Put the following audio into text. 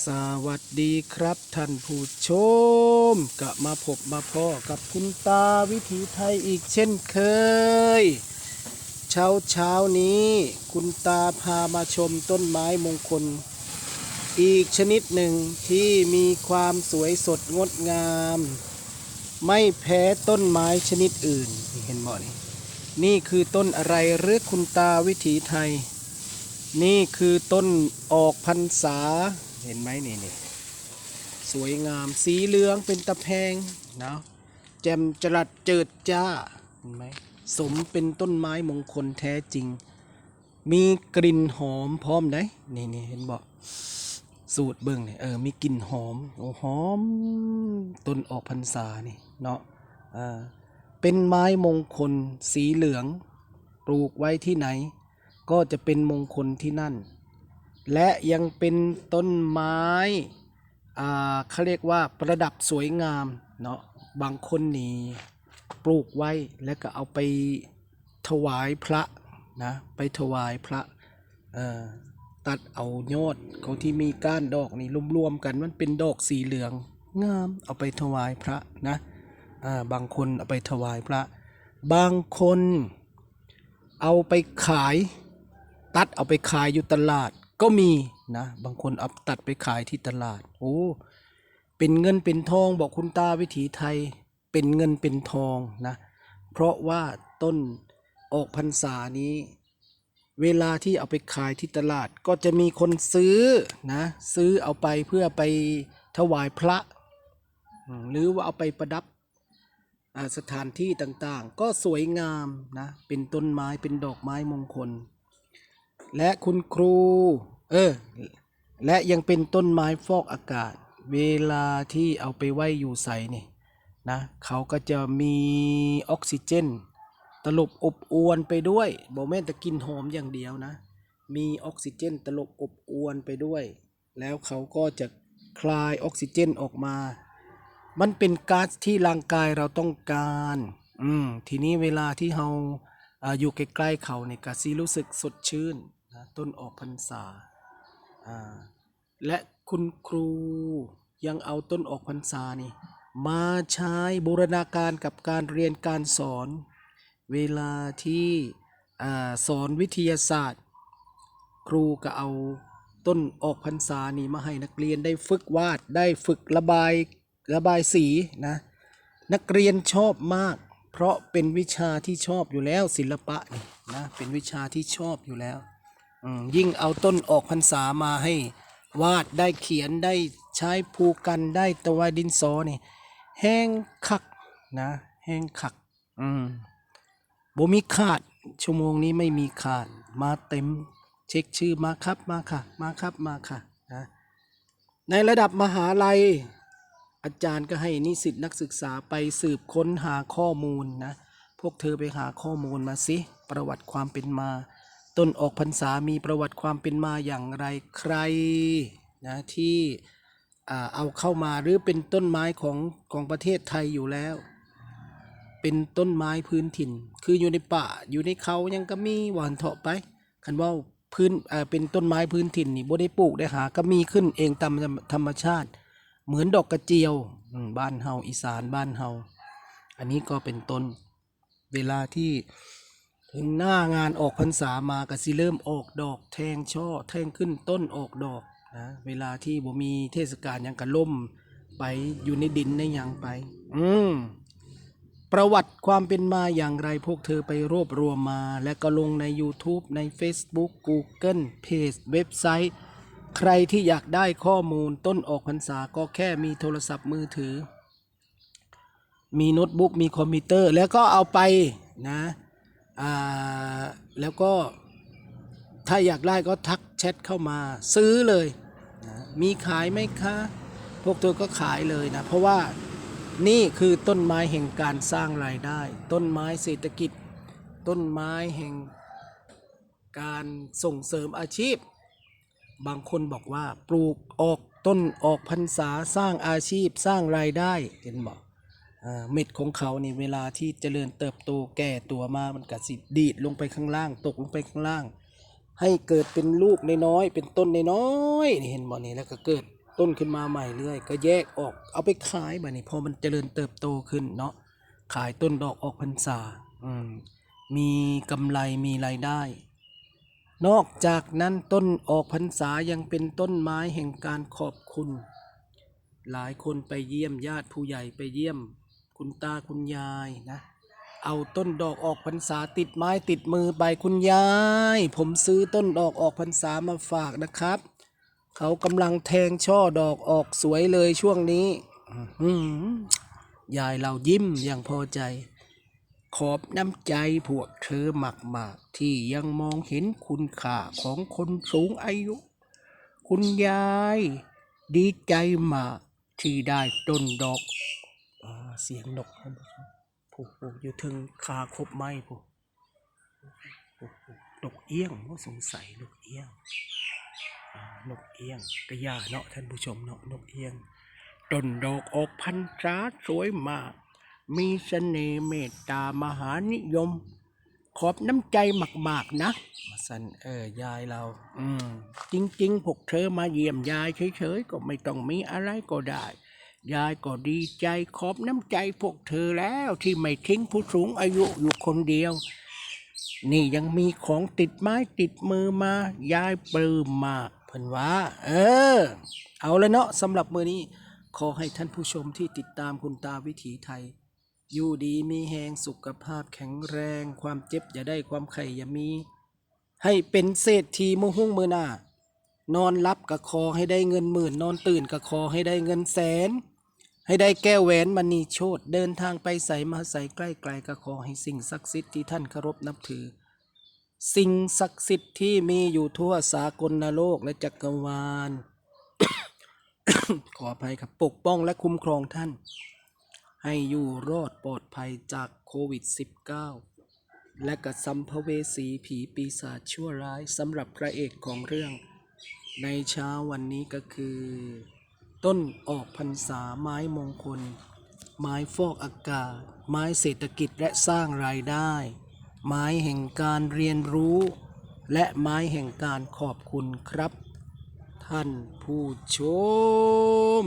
สวัสดีครับท่านผู้ชมกลับมาพบมาพ่อกับคุณตาวิถีไทยอีกเช่นเคย เช้าเช้านี้ คุณตาพามาชมต้นไม้มงคล อีกชนิดหนึ่งที่มีความสวยสดงดงาม ไม่แพ้ต้นไม้ชนิดอื่นเห็นบ่นี่นี่คือต้นอะไรหรือคุณตาวิถีไทย นี่คือต้นออกพรรษา เห็นไหมนี่นี่สวยงามสีเหลืองเป็นตะแพงนะแจ่มจรัดเจิดจ้าเห็นไหมสมเป็นต้นไม้มงคลแท้จริง มีกลิ่นหอมพร้อมได้นี่นี่เห็นบอกสูตรเบิ่งเนี่ยเออมีกลิ่นหอมโอ้หอมต้นออกพรรษานี่เนาะอ่าเป็นไม้มงคลสีเหลือง ปลูกไว้ที่ไหน ก็จะเป็นมงคลที่นั่น และยังเป็นต้นไม้อ่าเขาเรียกว่าประดับสวยงามเนาะบางคนนี่ปลูกไว้แล้วก็เอาไปถวายพระนะไปถวายพระเอ่อตัดเอายอดของที่มีก้านดอกนี่รวมๆกันมันเป็นดอกสีเหลืองงามเอาไปถวายพระนะอ่าบางคนเอาไปถวายพระ บางคนเอาไปขาย ตัดเอาไปขายอยู่ตลาด ก็มีนะบางคนเอาตัดไปขายที่ตลาด โอ้เป็นเงินเป็นทองบอกคุณตาวิถีไทย เป็นเงินเป็นทองนะเพราะว่าต้นออกพรรษานี้ เวลาที่เอาไปขายที่ตลาดก็จะมีคนซื้อนะซื้อเอาไปเพื่อไปถวายพระ หรือว่าเอาไปประดับสถานที่ต่างๆ ก็สวยงามนะเป็นต้นไม้เป็นดอกไม้มงคล และคุณครู เออ และยังเป็นต้นไม้ฟอกอากาศ เวลาที่เอาไปไว้อยู่ใส่นี่นะเขาก็จะมีออกซิเจน ตลบอบอวนไปด้วยบอแม่แต่กินหอมอย่างเดียวนะ มีออกซิเจน ตลบอบอวนไปด้วย แล้วเขาก็จะคลายออกซิเจนออกมา มันเป็นก๊าซที่ร่างกายเราต้องการ อืม ทีนี้เวลาที่เราออยู่ใกล้ๆเขาเนี่ยก็สิรู้สึกสดชื่น ต้นออกพรรษา และคุณครูยังเอาต้นออกพรรษานี่มาใช้บูรณาการกับการเรียนการสอน เวลาที่อสอนวิทยาศาสตร์ ครูก็เอาต้นออกพรรษานี่มาให้นักเรียนได้ฝึกวาดได้ฝึกระบายระบายสีนะนักเรียนชอบมาก เพราะเป็นวิชาที่ชอบอยู่แล้วศิลปะนี่นะเป็นวิชาที่ชอบอยู่แล้ว ยิ่งเอาต้นออกพรรษามาให้ วาดได้เขียนได้ใช้ภูกันได้ตะวายดินสอนี่ แห้งคักนะ แห้งคัก อืมบ่มีขาด ชั่วโมงนี้ไม่มีขาด มาเต็ม เช็คชื่อมาครับมาค่ะ มาครับมาค่ะนะในระดับมหาลัย อาจารย์ก็ให้นิสิตนักศึกษาไปสืบค้นหาข้อมูลนะ พวกเธอไปหาข้อมูลมาสิ ประวัติความเป็นมา ต้นออกพรรษามีประวัติความเป็นมาอย่างไรใครนะที่เอาเข้ามาหรือเป็นต้นไม้ของของประเทศไทยอยู่แล้ว เป็นต้นไม้พื้นถิ่น คืออยู่ในป่าอยู่ในเขายังก็มีหวานเถาะไปคันว่าพื้นเเป็นต้นไม้พื้นถิ่นนี่บ่ได้ปลูกได้หาก็มีขึ้นเองตามธรรมชาติ เหมือนดอกกระเจียวบ้านเฮาอีสานบ้านเฮาอันนี้ก็เป็นต้นเวลาที่ ถึงหน้างานออกพรรษามาก็สิเริ่มออกดอก แทงช่อ แทงขึ้นต้นออกดอกนะเวลาที่บ่มีเทศกาลยังก็ล่มไปอยู่ในดินในยังไป อืมประวัติความเป็นมาอย่างไรพวกเธอไปรวบรวมมา และก็ลงใน YouTube ใน Facebook Google เพจเว็บไซต์ ใครที่อยากได้ข้อมูลต้นออกพรรษาก็แค่มีโทรศัพท์มือถือ มีโน้ตบุ๊กมีคอมพิวเตอร์ แล้วก็เอาไปนะ แล้วก็ถ้าอยากได้ก็ทักแชทเข้ามาซื้อเลยนะมีขายไหมคะ พวกเธอก็ขายเลยนะ เพราะว่านี่คือต้นไม้แห่งการสร้างรายได้ ต้นไม้เศรษฐกิจ ต้นไม้แห่งการส่งเสริมอาชีพ บางคนบอกว่าปลูกออกต้นออกพรรษาสร้างอาชีพสร้างรายได้เห็นบอก เม็ดของเขานี่เวลาที่เจริญเติบโตแก่ตัวมามันก็สิดีดลงไปข้างล่าง ตกลงไปข้างล่าง ให้เกิดเป็นลูกน้อยๆเป็นต้นน้อยๆนี่เห็นบ่นี่แล้วก็เกิดต้นขึ้นมาใหม่เรื่อย ก็แยกออกเอาไปขายบบนี้พอมันเจริญเติบโตขึ้นเนาะขายต้นดอกออกพรรษาอืมมีกำไรมีรายได้ นอกจากนั้นต้นออกพรรษายังเป็นต้นไม้แห่งการขอบคุณ หลายคนไปเยี่ยมญาติผู้ใหญ่ไปเยี่ยม คุณตาคุณยายนะ เอาต้นดอกออกพรรษาติดไม้ติดมือไปคุณยาย ผมซื้อต้นดอกออกพรรษามาฝากนะครับ เขากำลังแทงช่อดอกออกสวยเลยช่วงนี้ยายเรายิ้มอย่างพอใจ ขอบน้ำใจพวกเธอมากที่ยังมองเห็นคุณค่าของคนสูงอายุ คุณยาย ดีใจมากที่ได้ต้นดอก เสียงนกท่านผู้ชมผูกผูกอยู่ถึงคาคบไม้ผูกผูกผูกนกเอี้ยงว่าสงสัยนกเอี้ยงอ่านกเอี้ยงกระยาเนาะท่านผู้ชมเนาะนกเอี้ยงต้นดอกออกพันษาสวยมาก มีเสน่ห์เมตตามหานิยม ขอบน้ำใจมากๆนะ มาสันเออยายเรา อืมจริงๆพวกเธอมาเยี่ยมยายเฉยๆ ก็ไม่ต้องมีอะไรก็ได้ ยายก็ดีใจขอบน้ำใจพวกเธอแล้วที่ไม่ทิ้งผู้สูงอายุอยู่คนเดียว นี่ยังมีของติดไม้ติดมือมา ยายปลื้มมากเพิ่นว่า เออ เอาเลยเนาะสำหรับมือนี้ ขอให้ท่านผู้ชมที่ติดตามคุณตาวิถีไทย อยู่ดีมีแหงสุขภาพแข็งแรง ความเจ็บอย่าได้ความไข่อย่ามี ให้เป็นเศรษฐีมือหุ้งมือหน้านอนรับกับคอให้ได้เงินหมื่น นอนตื่นกับคอให้ได้เงินแสน ให้ได้แก้วแหวนมณีโชตเดินทางไปใส่มาใส่ใกล้ไกลก็ขอให้สิ่งศักดิ์สิทธิ์ที่ท่านเคารพนับถือ สิ่งศักดิ์สิทธิ์ที่มีอยู่ทั่วสากลโลกและจักรวาล ขออภัยครับปกป้องและคุ้มครองท่าน ให้อยู่รอดปลอดภัยจากโควิด -19 และกับสัมภเวสีผีปีศาจชั่วร้ายสำหรับพระเอกของเรื่อง ในเช้าวันนี้ก็คือ ต้นออกพรรษาไม้มงคล ไม้ฟอกอากาศ ไม้เศรษฐกิจและสร้างรายได้ ไม้แห่งการเรียนรู้ และไม้แห่งการขอบคุณครับ ท่านผู้ชม